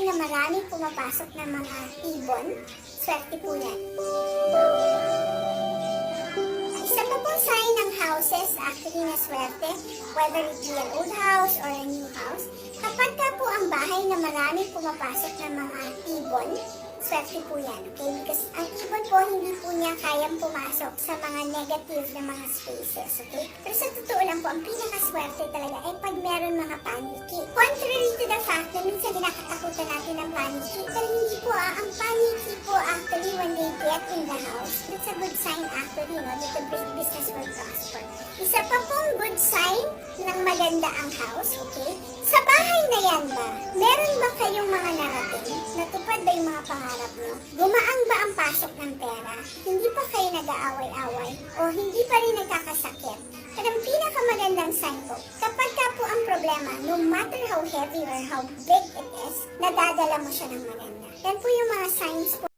na maraming pumapasok na mga ibon, swerte po yan. Isa pa pong sign ng houses actually na swerte, whether it be an old house or a new house, kapag ka po ang bahay na maraming pumapasok na mga ibon, swerte po yan, okay? Because ang ibon po, hindi po niya kayang pumasok sa mga negative na mga spaces, okay? Pero sa totoo lang po, ang pinakaswerte talaga ay pag meron pero hindi po ah, ang paniki po actually when they get in the house, that's a good sign actually, no, that the business will prosper. Isa pa pong good sign ng maganda ang house, okay? Sa bahay na yan ba, meron ba kayong mga narating? Natupad ba yung mga pangarap nyo? Gumaan ba ang pasok ng pera? Hindi pa kayo nag-aaway-away? O hindi pa rin nagkakasakit? At ang pinakamagandang sign po, kapag problema, no matter how heavy or how big it is, nadadala mo siya ng maganda. Yan po yung mga signs po